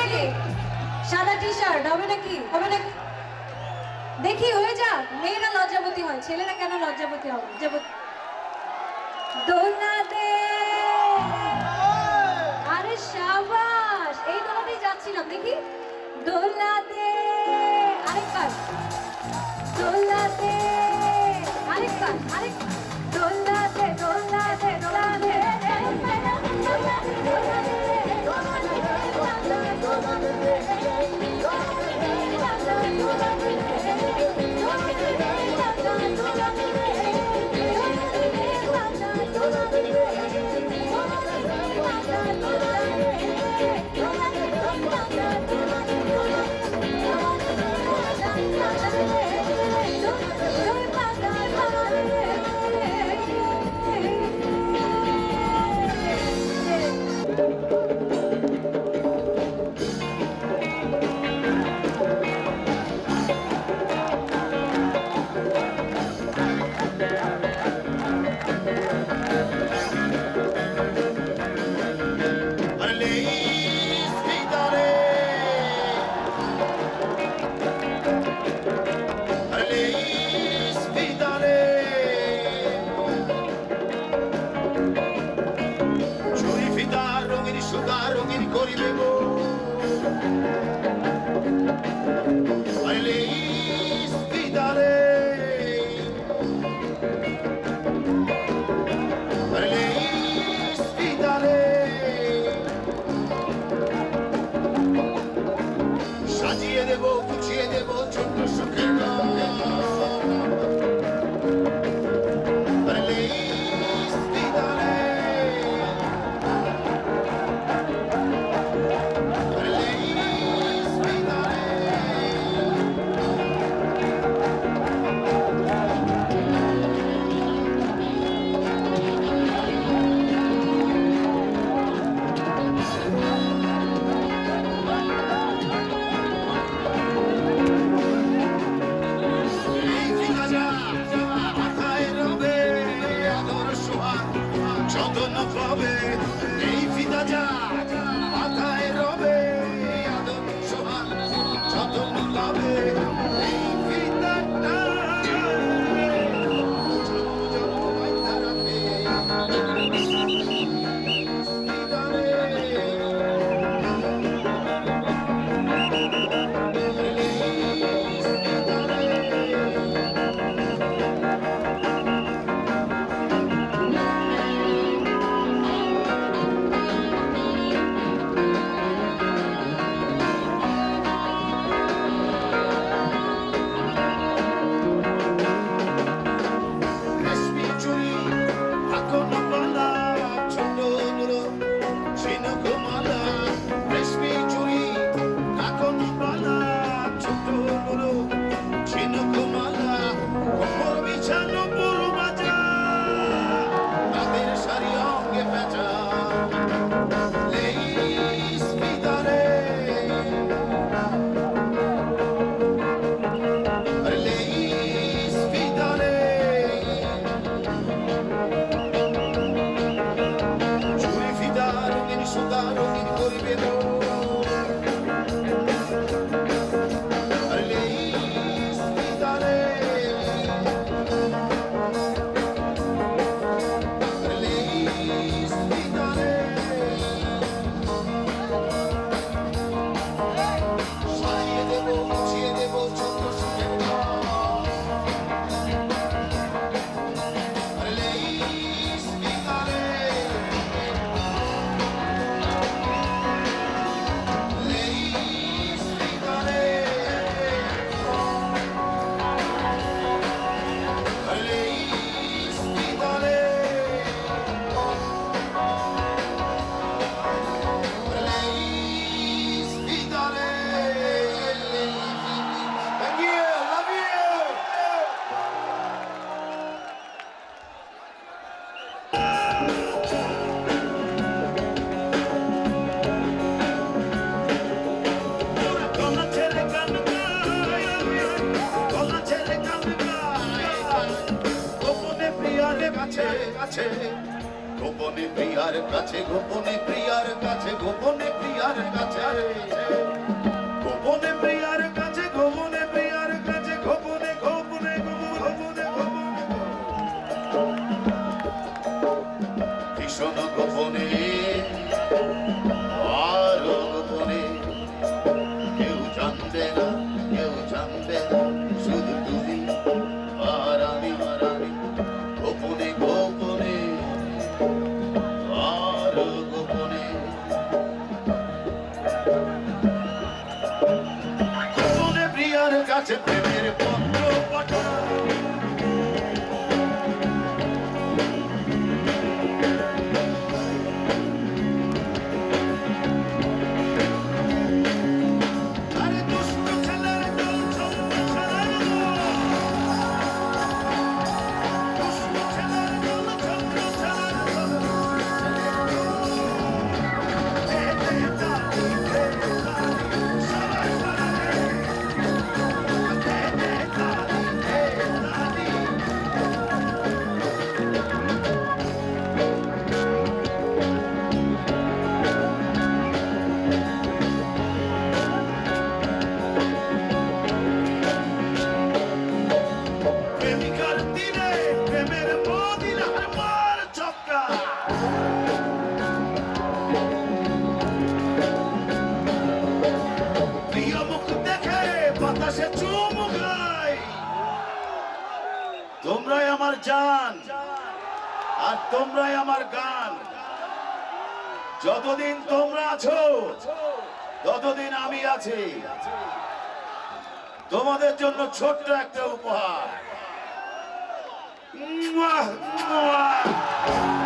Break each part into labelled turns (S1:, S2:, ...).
S1: নাকি সাদা T shirt হবে নাকি? হবে নাকি? দেখি, হয়ে যাক। মেয়েরা হয়, ছেলেরা কেন হবে? আরে সাবাস, এই যাচ্ছিলাম, দেখি। দোলনা দে আরেকবার। দোলনা আরেকবার আরেক I'll be.
S2: কাছে কাছে গোপনে প্রিয়ার কাছে গোপনে প্রিয়ার কাছে গোপনে প্রিয়ার কাছে। গোপনে প্রিয়ার তোমরাই আমার জান আর তোমরাই আমার গান যতদিন তোমরা আছো ততদিন আমি আছি তোমাদের জন্য ছোট্ট একটা উপহার।
S3: Муа! Муа!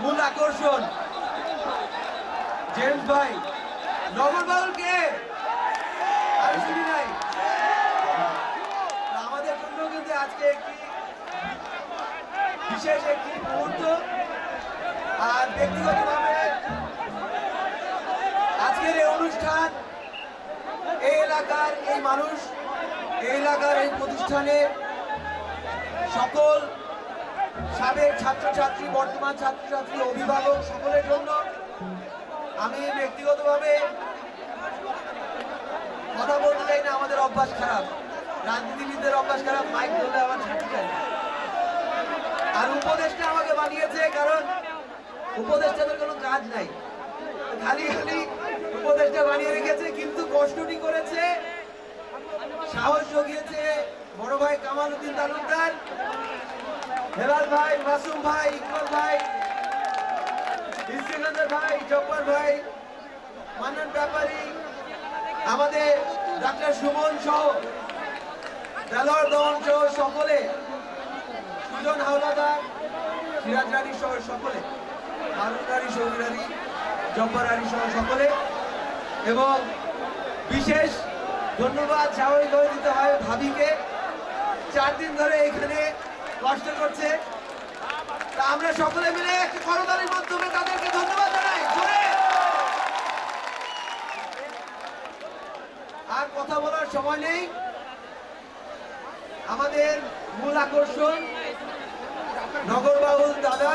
S3: মূল আকর্ষণ। জেমস ভাই, নগর বাউল কে আমাদের জন্য কিন্তু আজকে একটি বিশেষ একটি মুহূর্ত। আর ব্যক্তিগতভাবে আজকের এই অনুষ্ঠান, এই এলাকার এই মানুষ, এই এলাকার এই প্রতিষ্ঠানে সকল সাবেক ছাত্রছাত্রী, বর্তমান ছাত্রছাত্রী, অভিভাবক সকলের জন্য আমি ব্যক্তিগতভাবে কথা বলতে চাই না, আমাদের অভ্যাস খারাপ। রাজনীতিবিদদের অভ্যাস খারাপ, মাইক ধরলে আমার ছাড়তে চাই আর উপদেশটা আমাকে বানিয়েছে, কারণ উপদেশটাদের কোনো কাজ নাই। খালি খালি উপদেশটা বানিয়ে রেখেছে, কিন্তু কষ্টটি করেছে, সাহস জগিয়েছে বড় ভাই কামাল উদ্দিন তালুকদার। হেলাল ভাই, মাসুম ভাই, ইকবাল ভাই ইস্তিকান্দার ভাই, জব্বার ভাই, মান্নান ব্যাপারী, আমাদের ডাক্তার সুমন সহ, দেলোয়ার দমন সহ সকলে, সুজন হাওলাদার, সিরাজ রানী সহ সকলে, হারুন রানী সৌদি রানী, জব্বার রানী সহ সকলে, এবং বিশেষ ধন্যবাদ স্বাভাবিকভাবে দিতে হয় ভাবিকে। চার দিন ধরে এখানে কষ্ট করছে। আমরা সকলে মিলে একটি করতালির মাধ্যমে তাদেরকে ধন্যবাদ জানাই। আর কথা বলার সময় নেই। আমাদের মূল আকর্ষণ নগরবাবুল দাদা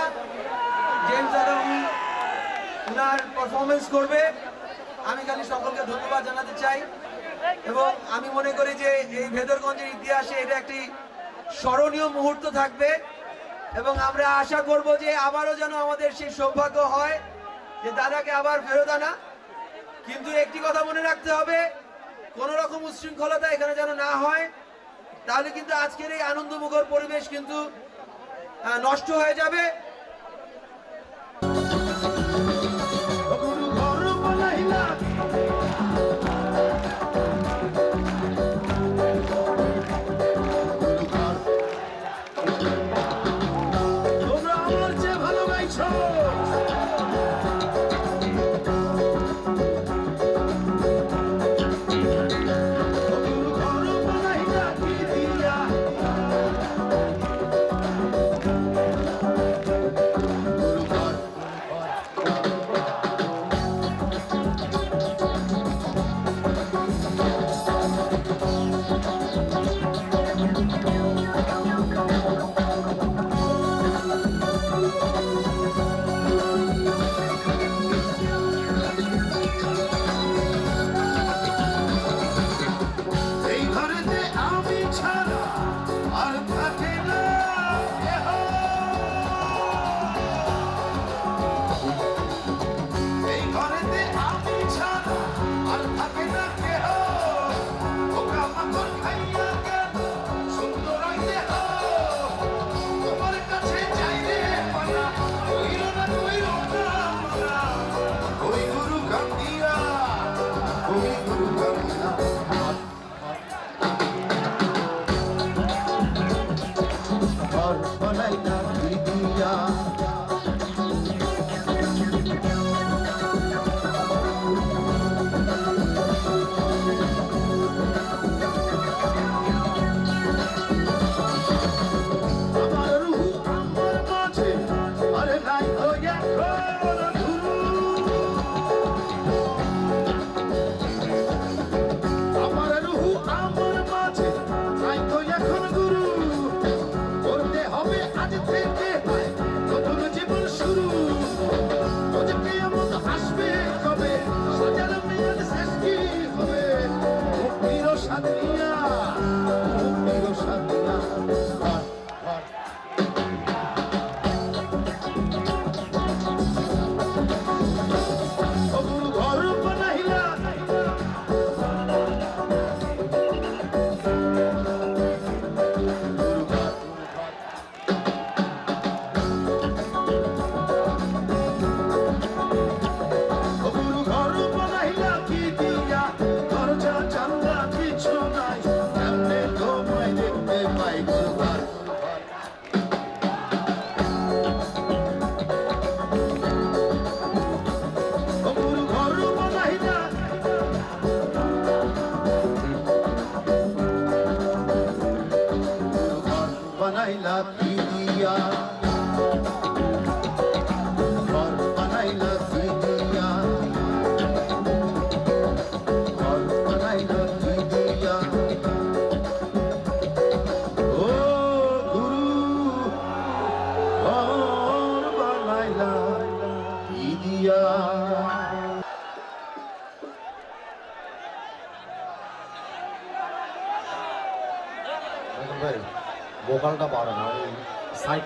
S3: জেমস দাদা, উনি ওনার পারফরমেন্স করবে। আমি খালি সকলকে ধন্যবাদ জানাতে চাই। এবং আমি মনে করি যে এই ভেদরগঞ্জের ইতিহাসে এটা একটি স্মরণীয় মুহূর্ত থাকবে এবং আমরা আশা করব যে আবারও যেন আমাদের সেই সৌভাগ্য হয় যে দাদাকে আবার ফেরত আনা। কিন্তু একটি কথা মনে রাখতে হবে, কোন রকম উচ্ছৃঙ্খলতা এখানে যেন না হয়, তাহলে কিন্তু আজকের এই আনন্দমুখর পরিবেশ কিন্তু নষ্ট হয়ে যাবে।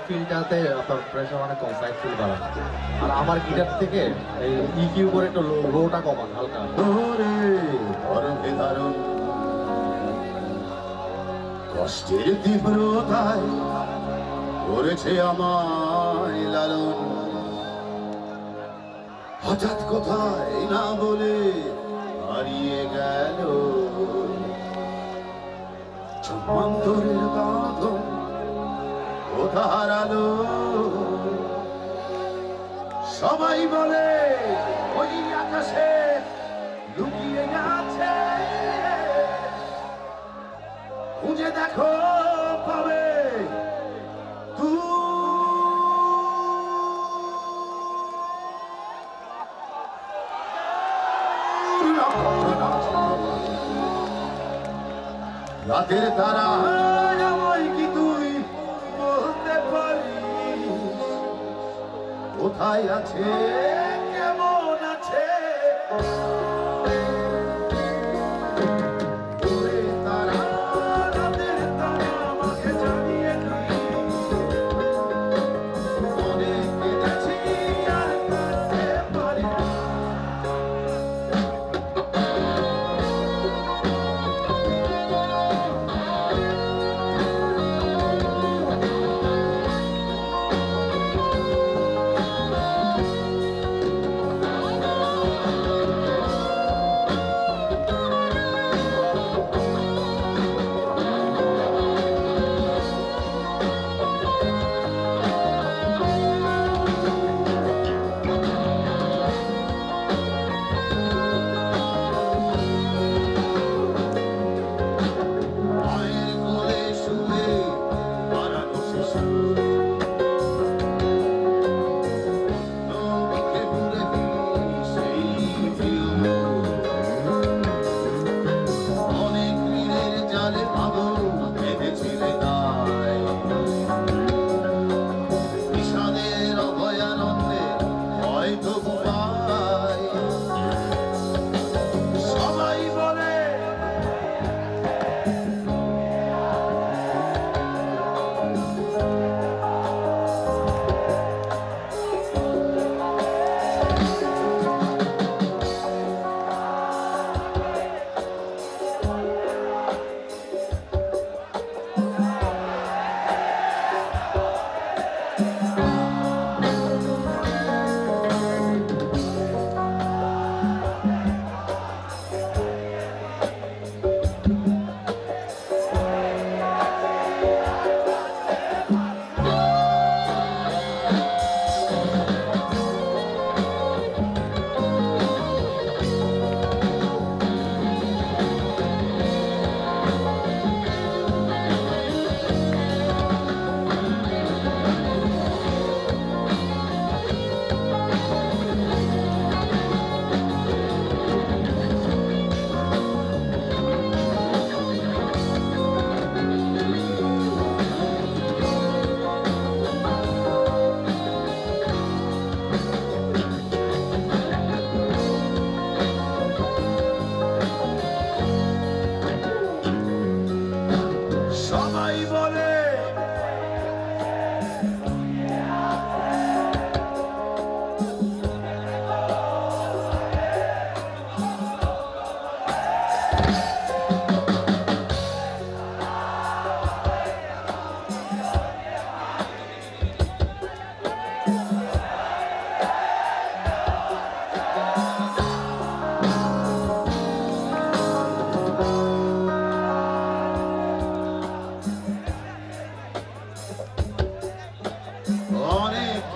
S4: ফিলটাতে আপনার প্রেশার অনেক কম সাইড ফিল বাড়ান। আর আমার গিটার থেকে এই ইকিউ করে একটু লোটা কমান, হালকা।
S2: কষ্টের তীব্রতায় করেছে আমায় লালন। হঠাৎ কোথায় না বলে হারিয়ে গেল। চমান্তরের বাঁধন হারালো সবাই বলে ওই আকাশে লুকিয়ে আছে খুঁজে দেখো পাবে। রাতের তারা কোথায় আছে কেমন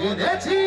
S2: অনেক